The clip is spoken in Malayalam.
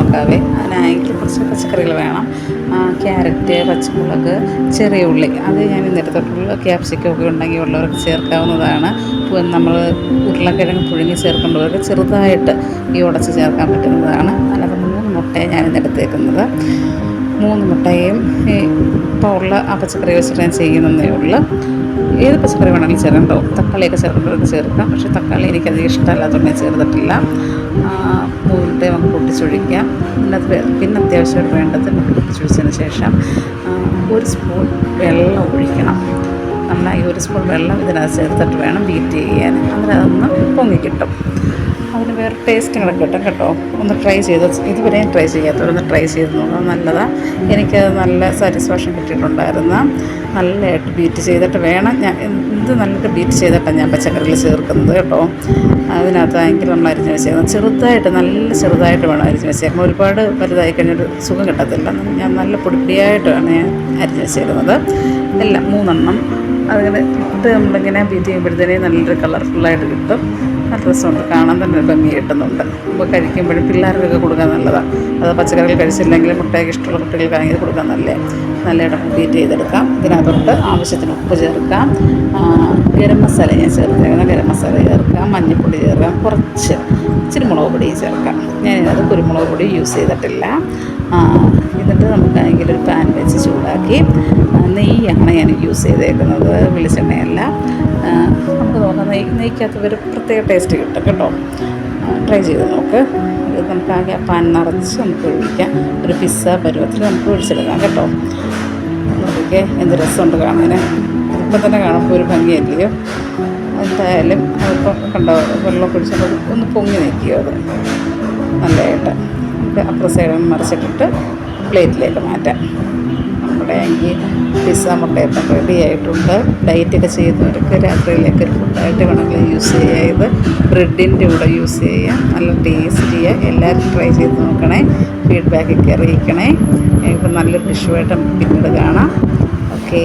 നോക്കാവേ. അതിനായിട്ട് കുറച്ച് പച്ചക്കറികൾ വേണം. ക്യാരറ്റ് പച്ചമുളക് ചെറിയ ഉള്ളി. അത് ഞാൻ ഇന്നലെ തൊട്ടുള്ള ക്യാപ്സിക്കം ഒക്കെ ഉണ്ടെങ്കിൽ ഉള്ളവർക്ക് ചേർക്കാവുന്നതാണ്. നമ്മൾ ഉരുളക്കിഴങ്ങ് പുഴുങ്ങി ചേർക്കേണ്ടവർക്ക് ചെറുതായിട്ട് ഈ ഉടച്ച് ചേർക്കാൻ പറ്റുന്നതാണ്. അല്ലാതെ മൂന്ന് മുട്ടയെ ഞാൻ ഇന്നെടുത്തേക്കുന്നത് മൂന്ന് മുട്ടയും ഇപ്പോൾ ഉള്ള ആ പച്ചക്കറി വെച്ചിട്ട് ഞാൻ ചെയ്യുന്നതേ ഉള്ളൂ. ഏത് പച്ചക്കറി വേണമെങ്കിലും ചേർക്കണ്ടോ തക്കാളിയൊക്കെ ചേർക്കേണ്ടവർക്ക് ചേർക്കാം. പക്ഷേ തക്കാളി എനിക്കധികം ഇഷ്ടമല്ലാത്തതുകൊണ്ട് ഞാൻ ചേർത്തിട്ടില്ല. പൊട്ടിച്ചൊഴിക്കാം പിന്നെ പിന്നെ അത്യാവശ്യമായിട്ട് വേണ്ടത് പൊടിച്ചൊഴിച്ചതിന് ശേഷം ഒരു സ്പൂൺ വെള്ളം ഒഴിക്കണം. നന്നായി ഒരു സ്പൂൺ വെള്ളം ഇതിനകത്ത് ചേർത്തിട്ട് വേണം ബീറ്റ് ചെയ്യാൻ. അങ്ങനെ പൊങ്ങി കിട്ടും. അതിന് വേറെ ടേസ്റ്റുകളൊക്കെ കിട്ടും കേട്ടോ. ഒന്ന് ട്രൈ ചെയ്ത് ഇതുവരെയും ട്രൈ ചെയ്യാത്തവരൊന്ന് ട്രൈ ചെയ്ത് നോക്കാം നല്ലതാണ് എനിക്ക് നല്ല സാറ്റിസ്ഫാക്ഷൻ കിട്ടിയിട്ടുണ്ടായിരുന്നു. നല്ലതായിട്ട് ബീറ്റ് ചെയ്തിട്ട് വേണം ഞാൻ എന്ത് നല്ലതായിട്ട് ബീറ്റ് ചെയ്തിട്ടാണ് ഞാൻ പച്ചക്കറിയിൽ ചേർക്കുന്നത് കേട്ടോ. അതിനകത്താണെങ്കിൽ നമ്മൾ അരിഞ്ഞ് വെച്ചേക്കുന്നത് ചെറുതായിട്ട് നല്ല ചെറുതായിട്ട് വേണം അരിഞ്ഞ് വെച്ചേക്കണം. ഒരുപാട് വലുതായി കഴിഞ്ഞൊരു സുഖം കിട്ടത്തില്ല. ഞാൻ നല്ല പൊടിപ്പിയായിട്ടാണ് ഞാൻ അരിഞ്ഞ് വെച്ചേക്കുന്നത്. എല്ലാം മൂന്നെണ്ണം. അതിങ്ങനെ ഇട്ട് നമ്മളിങ്ങനെ ബീറ്റ് ചെയ്യുമ്പോഴത്തേനും നല്ലൊരു കളർഫുള്ളായിട്ട് കിട്ടും. നല്ല രസമുണ്ട്. കാണാൻ തന്നെ ഒരു ഭംഗി കിട്ടുന്നുണ്ട്. അപ്പോൾ കഴിക്കുമ്പോഴും പിള്ളേർക്കൊക്കെ കൊടുക്കാൻ നല്ലതാണ് അത് പച്ചക്കറികൾ കഴിച്ചില്ലെങ്കിൽ മുട്ടയൊക്കെ ഇഷ്ടമുള്ള കുട്ടികൾക്കാണെങ്കിൽ ആണെങ്കിൽ കൊടുക്കാൻ നല്ലേ? നല്ലതായിട്ട് ബീറ്റ് ചെയ്തെടുക്കാം. ഇതിനകത്തോട്ട് ആവശ്യത്തിന് ഉപ്പ് ചേർക്കാം. ഗരം മസാല ഞാൻ ചേർത്തേക്കുന്ന ഗരം മസാല ചേർക്കാം. മഞ്ഞൾപ്പൊടി ചേർക്കാം. കുറച്ച് ഇച്ചിരി മുളക് പൊടി ചേർക്കാം. ഞാനിത് കുരുമുളക് പൊടി യൂസ് ചെയ്തിട്ടില്ല. എന്നിട്ട് നമുക്ക് നമുക്കാണെങ്കിൽ ഒരു പാൻ വെച്ച് ചൂടാക്കി നെയ്യാണ് ഞാൻ യൂസ് ചെയ്തേക്കുന്നത് വെളിച്ചെണ്ണയല്ല. നമുക്ക് നോക്കാം നെയ്യ് നെയ്ക്കകത്ത് ഒരു പ്രത്യേക ടേസ്റ്റ് കിട്ടും കേട്ടോ. ട്രൈ ചെയ്ത് നോക്ക്. നമുക്ക് ആകെ പാൻ നിറച്ച് നമുക്ക് ഒഴിക്കാം. ഒരു പിസ്സ പരുവത്തിൽ നമുക്ക് ഒഴിച്ചെടുക്കാം കേട്ടോ. നോക്കിക്കേ എന്ത് രസമുണ്ട് കാണാൻ ഇപ്പം തന്നെ കാണുമ്പോൾ ഒരു ഭംഗിയല്ലയോ എന്തായാലും അതിപ്പോൾ കണ്ടോ വെള്ളം ഒഴിച്ചപ്പോൾ ഒന്ന് പൊങ്ങി നിൽക്കുക അത്. നല്ലതായിട്ട്. അപ്പുറ സൈഡ് മറിച്ചിട്ടിട്ട് പ്ലേറ്റിലേക്ക് മാറ്റാം. നമ്മുടെ എങ്കിൽ പിസ്സ മുട്ടയപ്പം റെഡി ആയിട്ടുണ്ട്. ഡയറ്റൊക്കെ ചെയ്യുന്നവർക്ക് രാത്രിയിലേക്ക് ഫുഡായിട്ട് വേണമെങ്കിൽ യൂസ് ചെയ്യാം. ബ്രെഡിന്റെ കൂടെ യൂസ് ചെയ്യാം. നല്ല ടേസ്റ്റിയാണ് എല്ലാവരും ട്രൈ ചെയ്ത് നോക്കണേ. ഫീഡ്ബാക്കൊക്കെ അറിയിക്കണേ. ഇപ്പം നല്ലൊരു ഡിഷുമായിട്ട് പിന്നീട് കാണാം. ഓക്കേ